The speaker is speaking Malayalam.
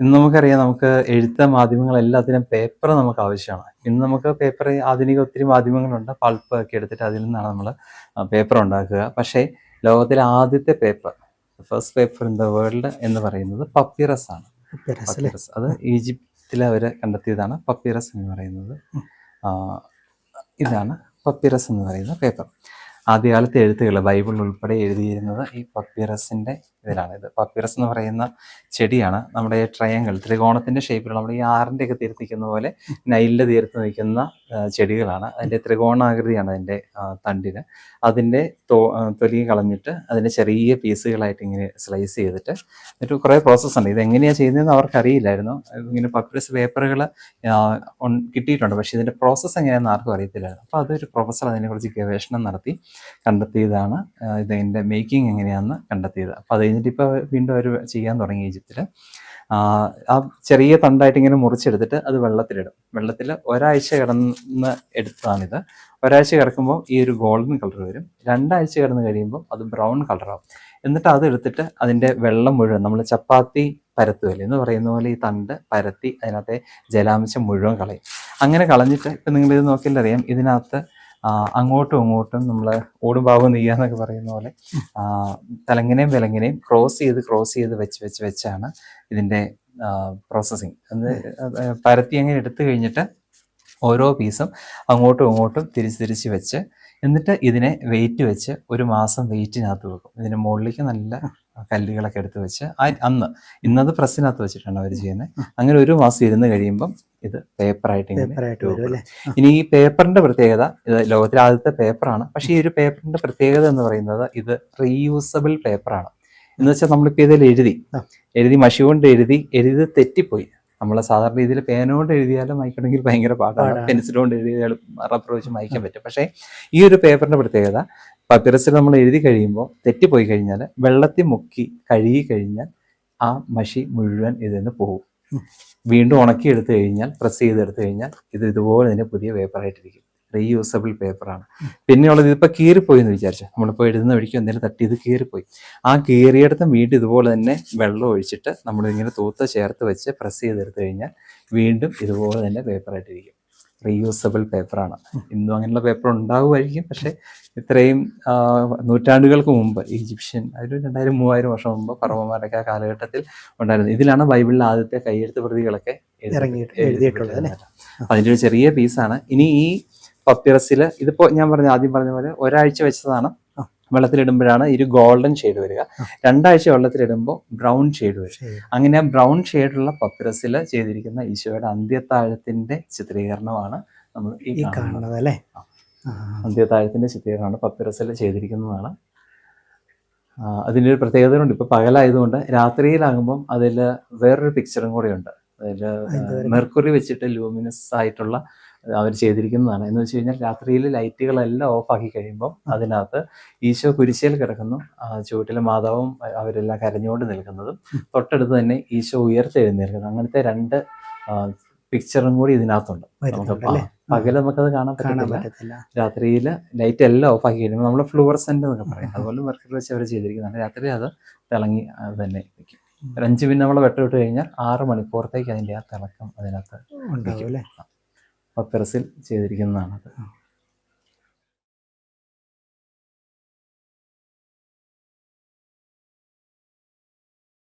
ഇന്ന് നമുക്കറിയാം നമുക്ക് എഴുത്ത മാധ്യമങ്ങൾ എല്ലാത്തിനും പേപ്പർ നമുക്ക് ആവശ്യമാണ്. ഇന്ന് നമുക്ക് പേപ്പർ ആധുനിക ഒത്തിരി മാധ്യമങ്ങളുണ്ട്. പൾപ്പ് ഒക്കെ എടുത്തിട്ട് അതിൽ നിന്നാണ് നമ്മൾ പേപ്പർ ഉണ്ടാക്കുക. പക്ഷേ ലോകത്തിലെ ആദ്യത്തെ paper first paper in the world എന്ന് പറയുന്നത് പപ്പിറസ് ആണ്. പപ്പിറസ് അത് ഈജിപ്തിൽ അവർ കണ്ടെത്തിയതാണ്. പപ്പിറസ് എന്ന് പറയുന്നത്. ഇതാണ് പപ്പിറസ് എന്ന് പറയുന്ന പേപ്പർ ആദ്യകാലത്തെ എഴുത്തുകൾ ബൈബിൾ ഉൾപ്പെടെ എഴുതിയിരുന്നത് ഈ പപ്പിറസിന്റെ ഇതിലാണ്. ഇത് പപ്പിറസ് എന്ന് പറയുന്ന ചെടിയാണ്. നമ്മുടെ ട്രയങ്കിൾ ത്രികോണത്തിന്റെ ഷേപ്പിൽ നമ്മുടെ ഈ ആറിന്റെ ഒക്കെ തീർത്തിക്കുന്ന പോലെ നൈലിന്റെ തീർത്ത് നിൽക്കുന്ന ചെടികളാണ്. അതിന്റെ ത്രികോണാകൃതിയാണ് അതിന്റെ തണ്ടിന്. അതിന്റെ തൊലി കളഞ്ഞിട്ട് അതിന്റെ ചെറിയ പീസുകളായിട്ട് ഇങ്ങനെ സ്ലൈസ് ചെയ്തിട്ട് എന്നിട്ട് കുറേ പ്രോസസ്സ് ഉണ്ട്. ഇത് എങ്ങനെയാണ് ചെയ്യുന്നതെന്ന് അവർക്ക് അറിയില്ലായിരുന്നു ഇങ്ങനെ പപ്പിറസ് പേപ്പറുകൾ കിട്ടിയിട്ടുണ്ട്. പക്ഷെ ഇതിന്റെ പ്രോസസ്സ് എങ്ങനെയാണെന്ന് ആർക്കും അറിയത്തില്ലായിരുന്നു. അപ്പോൾ അതൊരു പ്രൊഫസർ അതിനെക്കുറിച്ച് ഗവേഷണം നടത്തി കണ്ടെത്തിയതാണ്. ഇതിന്റെ മേക്കിംഗ് എങ്ങനെയാണെന്ന് കണ്ടെത്തിയത്. അപ്പോൾ അത് കഴിഞ്ഞിട്ട് ഇപ്പോൾ വീണ്ടും അവർ ചെയ്യാൻ തുടങ്ങി ഈജിപ്തിൽ ആ ചെറിയ തണ്ടായിട്ട് ഇങ്ങനെ മുറിച്ചെടുത്തിട്ട് അത് വെള്ളത്തിലിടും. വെള്ളത്തിൽ ഒരാഴ്ച കിടന്ന് എടുത്തതാണിത് ഒരാഴ്ച കിടക്കുമ്പോൾ ഈ ഒരു ഗോൾഡൻ കളർ വരും. രണ്ടാഴ്ച കിടന്ന് കഴിയുമ്പോൾ അത് ബ്രൗൺ കളറാവും. എന്നിട്ട് അത് എടുത്തിട്ട് അതിന്റെ വെള്ളം മുഴുവൻ നമ്മൾ ചപ്പാത്തി പരത്തുമല്ലേ എന്ന് പറയുന്ന പോലെ ഈ തണ്ട് പരത്തി അതിനകത്തെ ജലാംശം മുഴുവൻ കളയും. അങ്ങനെ കളഞ്ഞിട്ട് ഇപ്പം നിങ്ങളിത് അറിയാം ഇതിനകത്ത് അങ്ങോട്ടും ഇങ്ങോട്ടും നമ്മൾ ഓടും പാവും നെയ്യാന്നൊക്കെ പറയുന്ന പോലെ തലങ്ങനെയും വിലങ്ങനെയും ക്രോസ് ചെയ്ത് ക്രോസ് ചെയ്ത് വെച്ച് വെച്ച് വെച്ചാണ് ഇതിന്റെ പ്രോസസ്സിങ് അത് പരത്തി അങ്ങനെ എടുത്തു കഴിഞ്ഞിട്ട് ഓരോ പീസും അങ്ങോട്ടും ഇങ്ങോട്ടും തിരിച്ച് തിരിച്ച് വെച്ച് എന്നിട്ട് ഇതിനെ വെയിറ്റ് വെച്ച് ഒരു മാസം വെയിറ്റിനകത്ത് വെക്കും. ഇതിന് മുകളിലേക്ക് നല്ല കല്ലുകളൊക്കെ എടുത്ത് വെച്ച് ആ- അന്ന് ഇന്നത് പ്രസ്സിനകത്ത് വെച്ചിട്ടാണ് അവർ ചെയ്യുന്നത്. അങ്ങനെ ഒരു മാസം ഇരുന്ന് കഴിയുമ്പം ഇത് പേപ്പറായിട്ട് ഇങ്ങനെ ഇനി ഈ പേപ്പറിന്റെ പ്രത്യേകത ഇത് ലോകത്തിലെ ആദ്യത്തെ പേപ്പറാണ്. പക്ഷേ ഈ ഒരു പേപ്പറിന്റെ പ്രത്യേകത എന്ന് പറയുന്നത് ഇത് റീയൂസബിൾ പേപ്പറാണ്. എന്ന് വെച്ചാൽ നമ്മളിപ്പോൾ ഇതിൽ എഴുതി എഴുതി മഷി കൊണ്ട് എഴുതി എഴുതി തെറ്റിപ്പോയി. നമ്മൾ സാധാരണ രീതിയിൽ പേന കൊണ്ട് എഴുതിയാലും മായ്ക്കണമെങ്കിൽ ഭയങ്കര പാടാണ്. പാടാണ്. പെൻസിൽ കൊണ്ട് എഴുതിയാലും റബ്ബർ വെച്ച് മായ്ക്കാൻ പറ്റും. പക്ഷേ ഈ ഒരു പേപ്പറിന്റെ പ്രത്യേകത പപ്പിറസിൽ നമ്മൾ എഴുതി കഴിയുമ്പോൾ തെറ്റിപ്പോയി കഴിഞ്ഞാൽ വെള്ളത്തിൽ മുക്കി കഴുകി കഴിഞ്ഞാൽ ആ മഷി മുഴുവൻ ഇതിൽ നിന്ന് പോകും. വീണ്ടും ഉണക്കി എടുത്തു കഴിഞ്ഞാൽ പ്രസ് ചെയ്തെടുത്തു കഴിഞ്ഞാൽ ഇത് ഇതുപോലെ തന്നെ പുതിയ പേപ്പറായിട്ടിരിക്കും റീയൂസബിൾ പേപ്പറാണ് പിന്നെയുള്ളത് ഇതിപ്പോൾ കീറിപ്പോയി എന്ന് വിചാരിച്ചു. നമ്മളിപ്പോൾ എഴുതുന്ന വഴിക്ക് എന്തെങ്കിലും തട്ടി ഇത് കീറിപ്പോയി. ആ കീറിയെടുത്തും വീണ്ടും ഇതുപോലെ തന്നെ വെള്ളം ഒഴിച്ചിട്ട് നമ്മളിങ്ങനെ തൂത്ത് ചേർത്ത് വെച്ച് പ്രസ് ചെയ്തെടുത്തു കഴിഞ്ഞാൽ വീണ്ടും ഇതുപോലെ തന്നെ പേപ്പറായിട്ടിരിക്കും റീയൂസബിൾ പേപ്പറാണ് ഇന്നും അങ്ങനെയുള്ള പേപ്പർ ഉണ്ടാവുമായിരിക്കും. പക്ഷേ ഇത്രയും നൂറ്റാണ്ടുകൾക്ക് മുമ്പ് ഈജിപ്ഷ്യൻ ഒരു രണ്ടായിരം മൂവായിരം വർഷം മുമ്പ് പറവന്മാരൊക്കെ ആ കാലഘട്ടത്തിൽ ഉണ്ടായിരുന്നു. ഇതിലാണ് ബൈബിളിലെ ആദ്യത്തെ കയ്യെഴുത്ത് പ്രതികളൊക്കെ എഴുതി- എഴുതിയിട്ടുള്ളത്? അതിന്റെ ഒരു ചെറിയ പീസാണ് ഇനി ഈ പപ്പിറസിൽ ഇതിപ്പോൾ ഞാൻ പറഞ്ഞ ആദ്യം പറഞ്ഞ പോലെ ഒരാഴ്ച വെച്ചതാണ്. വെള്ളത്തിലിടുമ്പോഴാണ് ഒരു ഗോൾഡൻ ഷെയ്ഡ് വരിക. രണ്ടാഴ്ച വെള്ളത്തിലിടുമ്പോൾ ബ്രൗൺ ഷെയ്ഡ് വരും. അങ്ങനെ ബ്രൗൺ ഷെയ്ഡുള്ള പപ്പിറസിൽ ചെയ്തിരിക്കുന്ന ഈശോയുടെ അന്ത്യത്താഴത്തിന്റെ ചിത്രീകരണമാണ് നമ്മൾ ഈ കാണുന്നത്. അല്ലേ? അന്ത്യത്താഴത്തിന്റെ ചിത്രീകരണമാണ് പപ്പിറസിൽ ചെയ്തിരിക്കുന്നതാണ്. അതിന്റെ ഒരു പ്രത്യേകത ഉണ്ട് ഇപ്പൊ പകലായതുകൊണ്ട് രാത്രിയിലാകുമ്പം അതിൽ വേറൊരു പിക്ചറും കൂടെ ഉണ്ട് അതിൽ മെർക്കുറി വെച്ചിട്ട് ലൂമിനസ് ആയിട്ടുള്ള അവർ ചെയ്തിരിക്കുന്നതാണ്. എന്ന് വെച്ച് കഴിഞ്ഞാൽ രാത്രിയിൽ ലൈറ്റുകളെല്ലാം ഓഫാക്കി ആക്കി കഴിയുമ്പോൾ അതിനകത്ത് ഈശോ കുരിശയിൽ കിടക്കുന്നു. ചുവട്ടിലെ മാതാവും അവരെല്ലാം കരഞ്ഞുകൊണ്ട് നിൽക്കുന്നതും തൊട്ടടുത്ത് തന്നെ ഈശോ ഉയർത്തെഴുന്നേൽക്കുന്നു. അങ്ങനത്തെ രണ്ട് പിക്ചറും കൂടി ഇതിനകത്തുണ്ട്. പകൽ പകൽ നമുക്കത് കാണാൻ പറ്റുന്നില്ല പറ്റത്തില്ല. രാത്രിയിൽ ലൈറ്റ് എല്ലാം ഓഫ് ആക്കി കഴിയുമ്പോൾ നമ്മൾ ഫ്ലൂവർസെന്റ് എന്നൊക്കെ പറയും. അതുപോലെ മെർക്കറി വെച്ച് അവർ ചെയ്തിരിക്കുന്നതാണ്. രാത്രി അത് തിളങ്ങി അത് തന്നെ നിൽക്കും ഒരു അഞ്ച് മിനിറ്റ് നമ്മൾ വെട്ടമിട്ട് കഴിഞ്ഞാൽ ആറ് മണിക്കൂറത്തേക്ക് അതിന്റെ ആ തിളക്കം അതിനകത്ത് ഉണ്ടാവും അല്ലേ? പപ്പിറസിൽ ചെയ്തിരിക്കുന്നതാണത്.